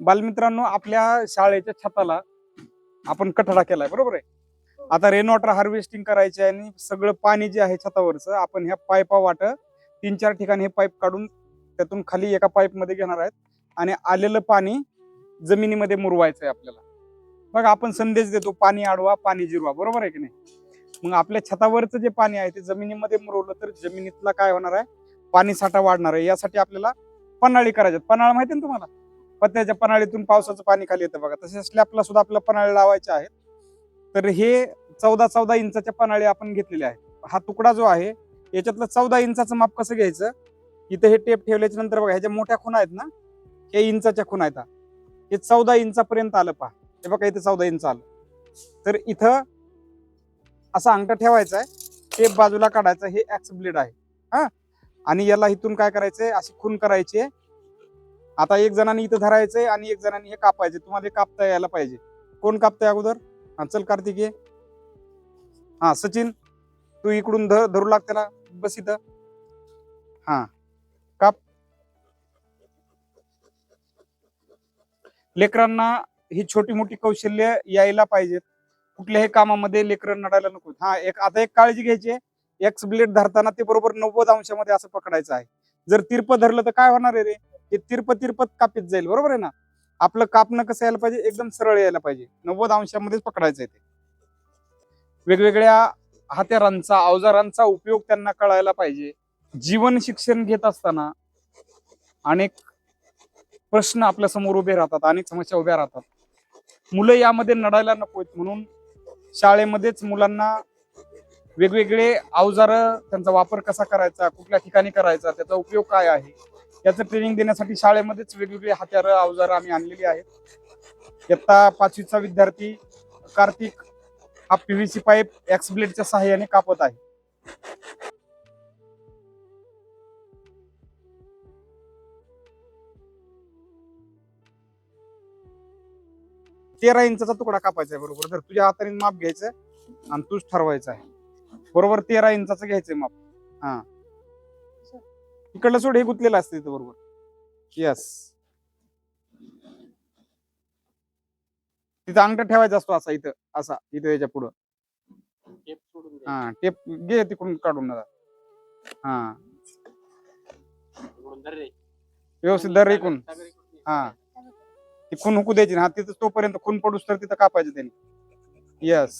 बालमित्रांनो आपल्या शाळेच्या छताला आपण कठडा केलाय बरोबर आहे? आता रेन वॉटर हार्वेस्टिंग करायचे आणि सगळं पाणी जे आहे छतावरचं आपण ह्या पाईपा वाट तीन चार ठिकाणी हे पाईप काढून त्यातून खाली एका पाईपमध्ये घेणार आहेत आणि आलेलं पाणी जमिनीमध्ये मुरवायचं आहे आपल्याला. बघा आपण संदेश देतो पाणी आडवा पाणी जिरवा बरोबर आहे की नाही? मग आपल्या छतावरचं जे पाणी आहे ते जमिनीमध्ये मुरवलं तर जमिनीतला काय होणार आहे? पाणी साठा वाढणार आहे. यासाठी आपल्याला पन्हाळी करायच्यात. पन्हाळा माहिती ना तुम्हाला? पत्त्याच्या पन्हाळीतून पावसाचं पाणी खाली येतं बघा. तसेच स्लॅपला सुद्धा आपल्याला पन्हाळी लावायचे आहेत. तर हे चौदा चौदा इंचाच्या पनाळी आपण घेतलेले आहेत. हा तुकडा जो आहे याच्यातलं चौदा इंचाचं माप कसं घ्यायचं? इथं हे टेप ठेवल्याच्या नंतर बघा ह्याच्या मोठ्या खुणा आहेत ना? हे इंचाच्या खुणा आहेत हे. चौदा इंचापर्यंत आलं पहा. हे बघा इथं चौदा इंच आलं. तर इथं असा अंगठा ठेवायचा आहे. टेप बाजूला काढायचा हे ऍक्स ब्लेड आहे. हा? आणि याला इथून काय करायचंय? अशी खून करायची आहे. आता एक जणांनी इथं धरायचंय आणि एक जणांनी हे कापायचे तुम्हाला हे कापता यायला पाहिजे. कोण कापताय अगोदर? हा चल कार्तिक ये. हा सचिन तू इकडून धर धरू लाग त्याला. बस इथं. हा काप. लेकरांना ही छोटी मोठी कौशल्य यायला पाहिजेत. कुठल्याही कामामध्ये लेकरं नडायला नको हा एक आता एक काळजी घ्यायची एक्स ब्लेड धरताना ते बरोबर नव्वद अंशामध्ये असं पकडायचं आहे. जर तिरप धरलं तर काय होणार आहे रे? हे तिरप तिरपत कापीत जाईल बरोबर आहे ना? आपलं कापणं कसं यायला पाहिजे? एकदम सरळ यायला पाहिजे. नव्वद अंशामध्येच पकडायचं आहे ते. वेगवेगळ्या हत्यारांचा अवजारांचा उपयोग त्यांना कळायला पाहिजे. जीवन शिक्षण घेत असताना अनेक प्रश्न आपल्यासमोर उभे राहतात अनेक समस्या उभ्या राहतात. मुलं यामध्ये नडायला नकोत म्हणून शाळेमध्येच मुलांना वेगवेगळे अवजार त्यांचा वापर कसा करायचा कुठल्या ठिकाणी करायचा त्याचा उपयोग काय आहे? याचं ट्रेनिंग देण्यासाठी शाळेमध्येच वेगवेगळे हत्यार अवजार आम्ही आणलेली आहेत. इयत्ता पाचवीचा विद्यार्थी कार्तिक हा पीव्हीसी पाईप एक्स ब्लेडच्या सहाय्याने कापत आहे. तेरा इंचाचा तुकडा कापायचा आहे बरोबर. तर तुझ्या हाताने माप घ्यायचं आणि तूच ठरवायचं आहे. बरोबर तेरा इंचाचं घ्यायचंय माप. हा. इकडलं सोड हे गुंतलेलं असतं इथं बरोबर यस तिथं अंगठा ठेवायचा असतो असा इथं असा इथं याच्या पुढं. हा टेप घे तिकडून काढून. हा. व्यवस्थित इकडून ये. हा. ती खून हुकू द्यायची ना तिथं तोपर्यंत खून पडूस तर तिथं कापायचं त्यांनी यस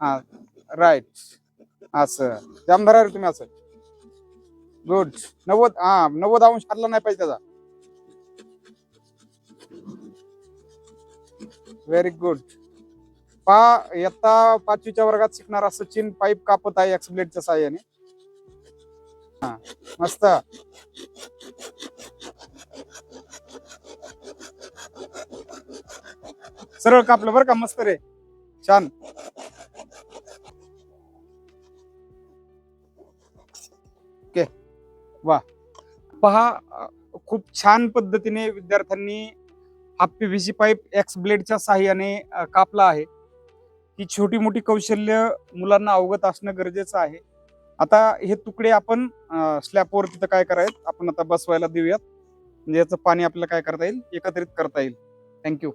हा राईट असं जाम धरा रे तुम्ही असं गुड नव्वद हा नव्वद अंश हरला नाही पाहिजे त्याचा. व्हेरी गुड पा इयत्ता पाचवीच्या वर्गात शिकणारा सचिन पाईप कापत आहे एक्स ब्लेडच्या साह्याने. हा मस्त. सरळ कापलं बरं का मस्त रे. छान. वा. पहा खूप छान पद्धतीने विद्यार्थ्यांनी हा पीव्हीसी पाईप एक्स ब्लेडच्या साह्याने कापला आहे. ही छोटी मोठी कौशल्य मुलांना अवगत असणं गरजेचं आहे. आता हे तुकडे आपण स्लॅपवर तिथं काय करायत आपण आता बसवायला देऊयात. म्हणजे याचं पाणी आपल्याला काय करता येईल? एकत्रित करता येईल. थँक्यू